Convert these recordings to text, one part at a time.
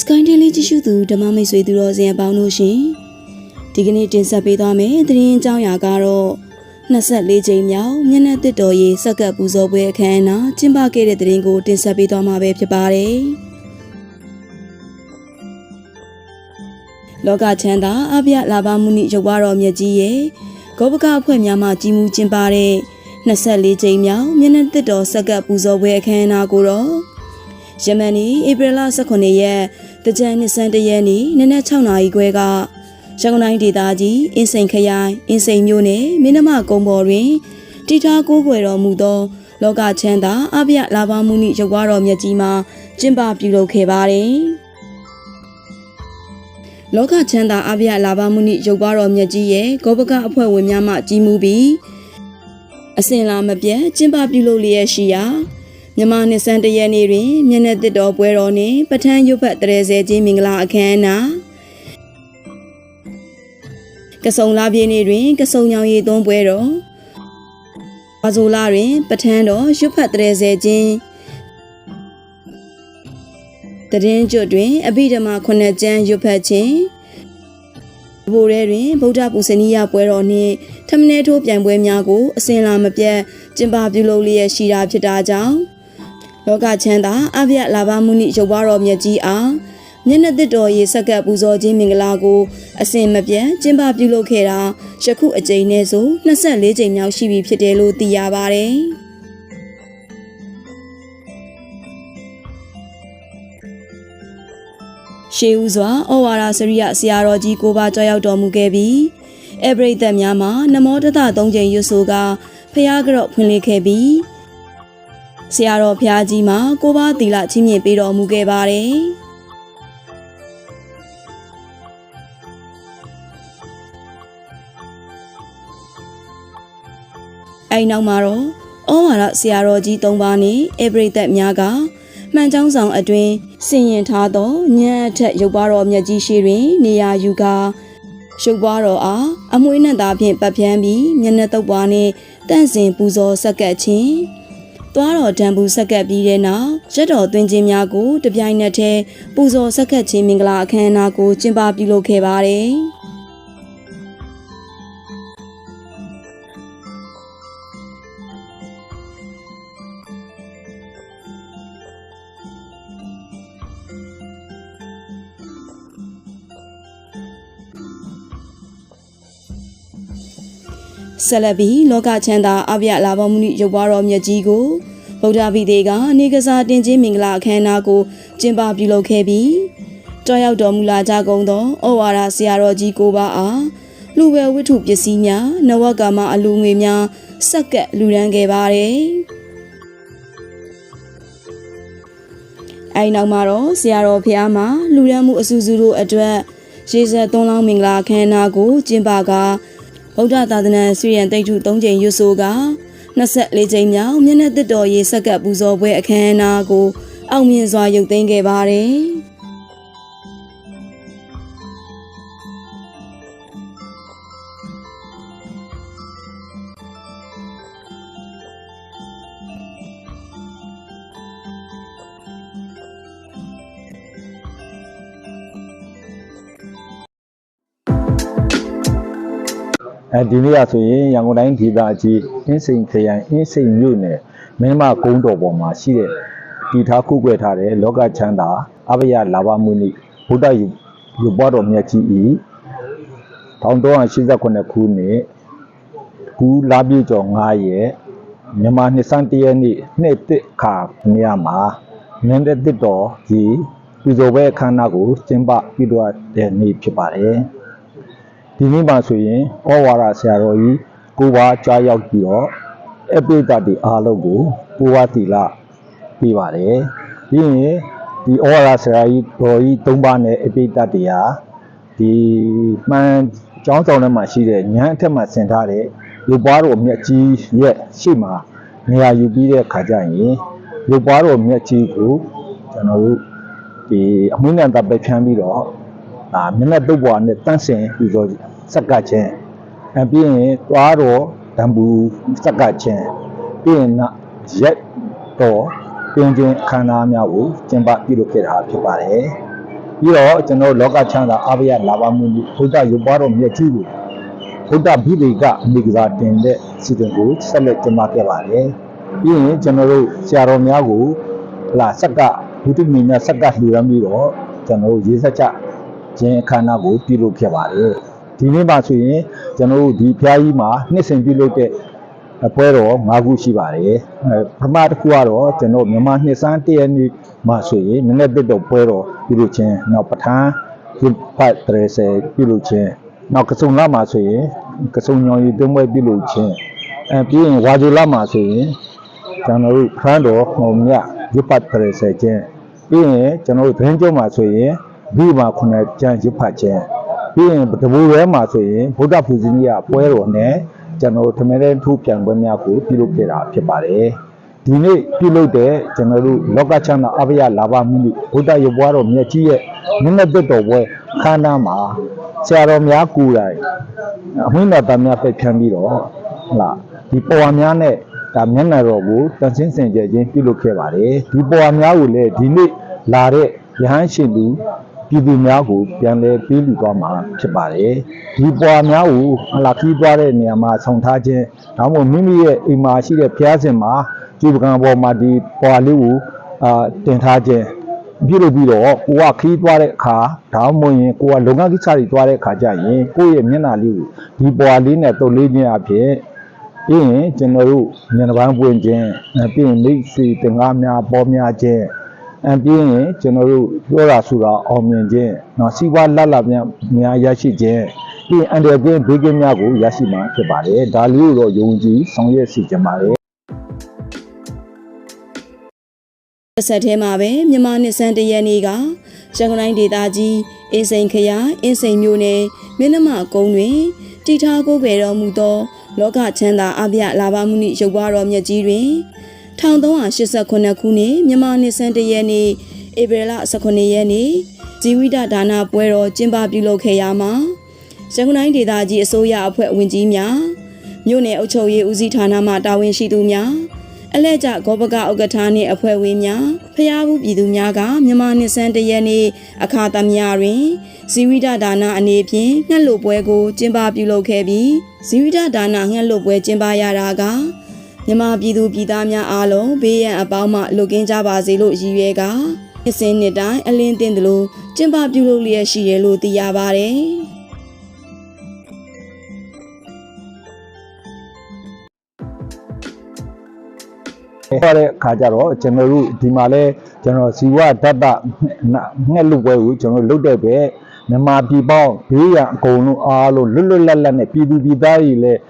Sky Daily ကြည့်ရှုသူဓမ္မမိတ်ဆွေသူတော်စင်အပေါင်းတို့ရှင်ဒီကနေ့တင်ဆက်ပေးသွားမယ်သတင်းအကြောင်းအရာကတော့24ကြိမ်မြောက်မျက်နှာတစ်တော်ရေးစက္ကပ်ပူဇော်ပွဲအခမ်းအနားကျင်းပခဲ့တဲ့သတင်းကိုတင်ဆက်ပေးသွားမှာပဲဖြစ်ပါတယ်လောကချမ်းသာအပြလာဘမှုနိရုပ်ဝါတော်မြတ်ကြီးရဲ့ဂောဘကအဖွဲ့များမှကြီးမှုကျင်းပတဲ့24ကြိမ်မြောက်မျက်နှာတစ်တော်စက္ကပ်ပူဇော်ပွဲအခမ်းအနားကိုတော့ယမန်နီဧပြီလ18ရက် တကြံနှစ်ဆန်းတရက်နေ့နနက်6နာရီခွဲကရန်ကုန်တိုင်းဒေသကြီးအင်းစိန်ခရိုင်အင်းစိန်မြို့နယ်မင်းနမကုန်းပေါ်တွင်တိထားကိုးကွယ်တော်မူသော လောကချမ်းသာအပြလာဘမှုနိရုပ်ဝါတော်မြတ်ကြီးမှာကျင်းပပြုလုပ်ခဲ့ပါတယ်။လောကချမ်းသာအပြလာဘမှုနိရုပ်ဝါတော်မြတ်ကြီးရဲ့ဂောဘကအဖွဲ့ဝင်များမှကြီးမှုပြီးအစဉ်လာမပြတ်ကျင်းပပြုလုပ်လျက်ရှိရာ မြန်မာနှစ်ဆန်းတရက်နေ့တွင်မျက်နှာတစ်တော်ပွဲတော်နှင့်ပဋ္ဌာန်းရုပ်ဖတ်တရေဆဲခြင်းမင်္ဂလာအခမ်းအနားကစုံလာပြည့်နေ့တွင်ကစုံညောင်ရည်သွန်းပွဲတော်ဝါဇိုလာတွင်ပဋ္ဌာန်းတော်ရုပ်ဖတ်တရေဆဲခြင်းတရင်ကျွတ်တွင်အဘိဓမ္မာခုနှစ်ကျမ်းရုပ်ဖတ်ခြင်းဘိုးရဲတွင်ဗုဒ္ဓပူဇနီယပွဲတော်နှင့်ထမင်းထိုးပြိုင်ပွဲများကိုအစဉ်လာမပြတ်ကျင်းပပြုလုပ်လျက်ရှိတာဖြစ်တာကြောင့် လောကချမ်းသာအပြည့်လာဘမှုနိရုပ်ဝါတော်မြတ်ကြီးအားမျက်နှာသစ်တော်ရေစက္ကပ်ပူဇော်ခြင်းမင်္ဂလာကိုအစဉ်မပြတ်ကျင်းပပြုလုပ်ခဲ့တာယခုအကြိမ်နဲ့ဆို24ကြိမ်မြောက်ရှိပြီဖြစ်တယ်လို့သိရပါတယ်။ရှေးဦးစွာဩဝါဒစရိယဆရာတော်ကြီးကိုပါကြောက်တော်မူခဲ့ပြီးအပရိသတ်များမှာနမောတသသုံးချိန်ရွတ်ဆိုကဖျားကြော့ဖွင့်လှစ်ခဲ့ပြီး ဆရာတော်ဖျားကြီးမှာကိုပါသီလချင်းမြင့်ပေးတော်မူခဲ့ပါတယ်။အဲ့နောက်မှာတော့ဩဝါဒဆရာတော်ကြီး၃ပါးနဲ့အပရိသတ်များကမှန်ချောင်းဆောင်အတွင်စင်ရင်ထားသောညံအထက်ရုပ်ပါတော်မြတ်ကြီးရှိတွင် နေရာယူကာရုပ်ပွားတော်အားအမွှေးနဲ့သားဖြင့်ပတ်ဖြန်းပြီးမျက်နှာတုပ်ပွားနှင့်တန့်စင်ပူဇော်ဆက်ကပ်ခြင်း သွားတော်တံပူဆက်ကပ်ပြီးတဲ့နောက်ရက်တော်သွင်းခြင်းများကိုတပြိုင်နက်တည်းပူဇော်ဆက်ကပ်ခြင်းမင်္ဂလာအခမ်းအနားကိုကျင်းပပြုလုပ်ခဲ့ပါတယ်။ ဆက်လက်ပြီးလောကချမ်းသာအပြလာဘမှုနိရုပ်ပွားတော်မြတ်ကြီးကိုဗုဒ္ဓဗိသေကနေကစားတင်ခြင်းမင်္ဂလာအခမ်းအနားကိုကျင်းပပြုလုပ်ခဲ့ပြီးကြောရောက်တော်မူလာကြကုန်သောဩဝါဒဆရာတော်ကြီးကိုပါအားလူဝဲဝိထုပစ္စည်းများနဝကမအလူငွေများစက္ကပ်လူရန်ခဲ့ပါတယ်အဲနောက်မှာတော့ဆရာတော်ဖះမှာလူရန်မှုအစူစူတို့အတွက်ရေစက်သွန်းလောင်းမင်္ဂလာအခမ်းအနားကိုကျင်းပကာ ဗုဒ္ဓသာသနာဆွေရန်တိတ်ထု၃ချိန်ရွတ်ဆိုက24ချိန်မြောက်မျက်နှာသစ်တော်ရေစက္ကပ်ပူဇော်ပွဲအခမ်းအနားကိုအောင်မြင်စွာရုပ်သိမ်းခဲ့ပါတယ်။ အဲဒီနေ့ကဆိုရင်ရန်ကုန်တိုင်းဒေသကြီးအင်းစိန်ခရိုင်အင်းစိန်မြို့နယ်မင်းမကုန်းတော်ပေါ်မှာရှိတဲ့တည်ထားခုကွယ်ထားတဲ့လောကချမ်းသာအဘယလာဘမုနိဘုဒ္ဓယူယူပွားတော်မြတ်ကြီးဤ1389ခုနှစ်ကူလာပြည့်ကျော်9ရက်မြန်မာနှစ်ဆန်းတရက်နေ့နှစ်တစ်ခါမြာမှာနန္ဒတစ်တော်ကြီးပူဇော်ပွဲအခမ်းအနားကိုကျင်းပပြုလုပ်တဲ့နေ့ဖြစ်ပါတယ်။ ဒီနေ့ပါဆိုရင်ဩဝါဒဆရာတော်ကြီးကိုပါကြားရောက်ပြီးတော့အပိဓာတိအားလုံးကိုပူဝတိလပြပါတယ်ပြီးရင်ဒီဩဝါဒဆရာကြီးတော်ကြီး၃ပါးနဲ့အပိဓာတိဟာဒီမှန်ကျောင်းဆောင်ထဲမှာရှိတဲ့ညံအထက်မှာဆင်ထားတဲ့ရုပ်ပွားတော်မြတ်ကြီးရဲ့ရှေ့မှာနေရာယူပြီးတဲ့အခါကျရင်ရုပ်ပွားတော်မြတ်ကြီးကိုကျွန်တော်တို့ဒီအမွှေးနံတပ်ပဲဖြန်းပြီးတော့ ဒါမျက်နှာတုပ်ပွားနဲ့တန့်စင်ပြီးတော့စက်ကတ်ခြင်းအပြီးရင်သွားတော့ဓမ္ပူစက်ကတ်ခြင်းပြီးရင်နောက်ရက်တော့ပြင်းချင်းအခမ်းအနားများကိုကျင်းပပြုလုပ်ခဲ့တာဖြစ်ပါတယ်ပြီးတော့ကျွန်တော်တို့လောကချမ်းသာအဘယလာပါမှုဘုရားရုပ်ပွားတော်မြတ်ကြီးကိုဘုရားဘိဗေကအမိကစားတင်တဲ့စီစဉ်ကိုဆက်လက်ကျင်းပခဲ့ပါတယ်ပြီးရင်ကျွန်တော်တို့ဆရာတော်များကိုဟလာဆက်ကဘုဒ္ဓမင်းများဆက်ကလှူရမ်းပြီးတော့ကျွန်တော်တို့ရေးဆက်ချ ခြင်းအခမ်းအနားကိုပြုလုပ်ခဲ့ပါတယ်ဒီနေ့ပါဆိုရင်ကျွန်တော်တို့ဒီဖျားကြီးမှာနှစ်စဉ်ပြုလုပ်တဲ့အပွဲတော်၅ခုရှိပါတယ်အဲပထမတစ်ခုကတော့ကျွန်တော်မြန်မာနှစ်စန်းတရက်နေ့မှဆိုရင်နည်းနည်းတစ်တော့ပွဲတော်ပြုလုပ်ခြင်းနောက်ပဋ္ဌာန်းပြုဖတ်တရစေပြုလုပ်ခြင်းနောက်ကစုံလာမှာဆိုရင်ကစုံညောင်ရီတွင်းပွဲပြုလုပ်ခြင်းအဲပြီးရင်ဝါဂျူလာမှာဆိုရင်ကျွန်တော်တို့ခန်းတော်ဟောမြရွတ်ဖတ်တရစေခြင်းပြီးရင်ကျွန်တော်တို့သတင်းကျုံမှာဆိုရင် ဒီမှာခုနကျမ်းရွတ်ဖတ်ခြင်းပြီးရင်တဘူရဲမှာဆိုရင်ဗုဒ္ဓဖူဇင်းကြီးကပွဲတော်နဲ့ကျွန်တော်တို့ထမင်းတဲ့ထူပြန်ပွဲများကိုပြုလုပ်ခဲ့တာဖြစ်ပါတယ်။ဒီနေ့ပြုလုပ်တဲ့ကျွန်တော်တို့လောကချမ်းသာအဘယလာဘမှုဗုဒ္ဓရုပ်ပွားတော်မြတ်ကြီးရဲ့နည်းနည်းသက်တော်ပွဲခန္ဓာမှာဆရာတော်များကိုယ်တိုင်အမွှေးတော်သားများပြည့်ဖြန်းပြီးတော့ဟုတ်လားဒီပေါ်အများနဲ့ဒါမျက်နှာတော်ကိုတန်ဆင်းစင်ကြယ်ခြင်းပြုလုပ်ခဲ့ပါတယ်။ဒီပေါ်အများကိုလည်းဒီနေ့လာတဲ့ရဟန်းရှင်သူ ပြည်သူများကိုပြန်လည်ပေးလူသွားမှာဖြစ်ပါတယ်ဒီပွာများကိုဟလာခီးသွားတဲ့နေရာမှာဆောင်ထားခြင်းဒါမှမဟုတ်မိမိရဲ့အိမ်မှာရှိတဲ့ဘုရားရှင်မှာဒီပကံပေါ်မှာဒီပွာလေးကိုအာတင်ထားခြင်းပြုလုပ်ပြီးတော့ကိုကခီးသွားတဲ့အခါဒါမှမဟုတ်ရင်ကိုကလုပ်ငန်းကိစ္စတွေသွားတဲ့အခါကျရင်ကိုယ့်ရဲ့မျက်နှာလေးကိုဒီပွာလေးနဲ့တုပ်လေးခြင်းအဖြစ်ပြီးရင်ကျွန်တော်တို့ညနေပိုင်းပွင့်ခြင်းအဲပြီးရင်မိတ်ဆွေတင်ကားများပေါ်များခြင်း အပြင်းရင်ကျွန်တော်တို့ပြောတာဆိုတာအောင်မြင်ခြင်းနော်စီးပွားလတ်လပ်များများရရှိခြင်းပြီးရင်အန်တယ်ပြင်းဘေးကင်းများကိုရရှိမှာဖြစ်ပါတယ်ဒါလေးကိုတော့ယုံကြည်ဆောင်ရွက်စီကြပါတယ်တစ်ဆက်တည်းမှာပဲမြန်မာနှစ်ဆန်းတရနေ့ကရန်ကုန်တိုင်းဒေသကြီးအင်းစိန်ခရိုင်အင်းစိန်မြို့နယ်မင်းနမကုန်းတွင်တည်ထားကိုယ်ပေတော်မူသော လောကချမ်းသာအပြလာဘမှုနှင့်ရုပ်ွားတော်မြတ်ကြီးတွင် 1389ခုနှစ်မြန်မာနှစ်ဆန်းတရက်နေ့ဧပြီလ18ရက်နေ့ဇီဝိတဒါနာပွဲတော်ကျင်းပပြုလုပ်ခဲ့ရမှာရန်ကုန်တိုင်းဒေသကြီးအစိုးရအဖွဲ့ဝင်ကြီးများမြို့နယ်အုပ်ချုပ်ရေးဦးစီးဌာနမှတာဝန်ရှိသူများအလဲကျဂောပကဥက္ကဋ္ဌနှင့်အဖွဲ့ဝင်များဖျားဘူးပြည်သူများကမြန်မာနှစ်ဆန်းတရက်နေ့အခါသမယတွင်ဇီဝိတဒါနာအနေဖြင့်ငှက်လွတ်ပွဲကိုကျင်းပပြုလုပ်ခဲ့ပြီးဇီဝိတဒါနာငှက်လွတ်ပွဲကျင်းပရတာက မြန်မာပြည်သူပြည်သားများအားလုံးဘေးရန်အပေါင်းမှလွတ်ကင်းကြပါစေလို့ရည်ရွယ်ကနှစ်စဉ်နှစ်တိုင်းအလင်းတင်သလိုကျင်းပပြုလုပ်လျက်ရှိရလို့သိရပါတယ်။ဟောတဲ့အခါကျတော့ကျွန်တော်တို့ဒီမှာလဲကျွန်တော်ဇီဝဓာတ်တငှက်လူပွဲကိုကျွန်တော်လုတ်တဲ့ပဲမြန်မာပြည်ပေါင်းဘေးရန်အကုန်လုံးအားလုံးလွတ်လွတ်လပ်လပ်နဲ့ပြည်သူပြည်သားတွေလည်း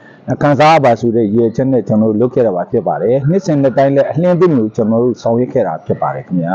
ခံစားရပါဆိုတဲ့ရည်ရွယ်ချက်နဲ့ကျွန်တော်တို့လုပ်ခဲ့တာပါဖြစ်ပါတယ်နှစ်စဉ်နှစ်တိုင်းလည်းအလင်းသိမျိုးကျွန်တော်တို့ဆောင်ရွက်ခဲ့တာဖြစ်ပါတယ်ခင်ဗျာ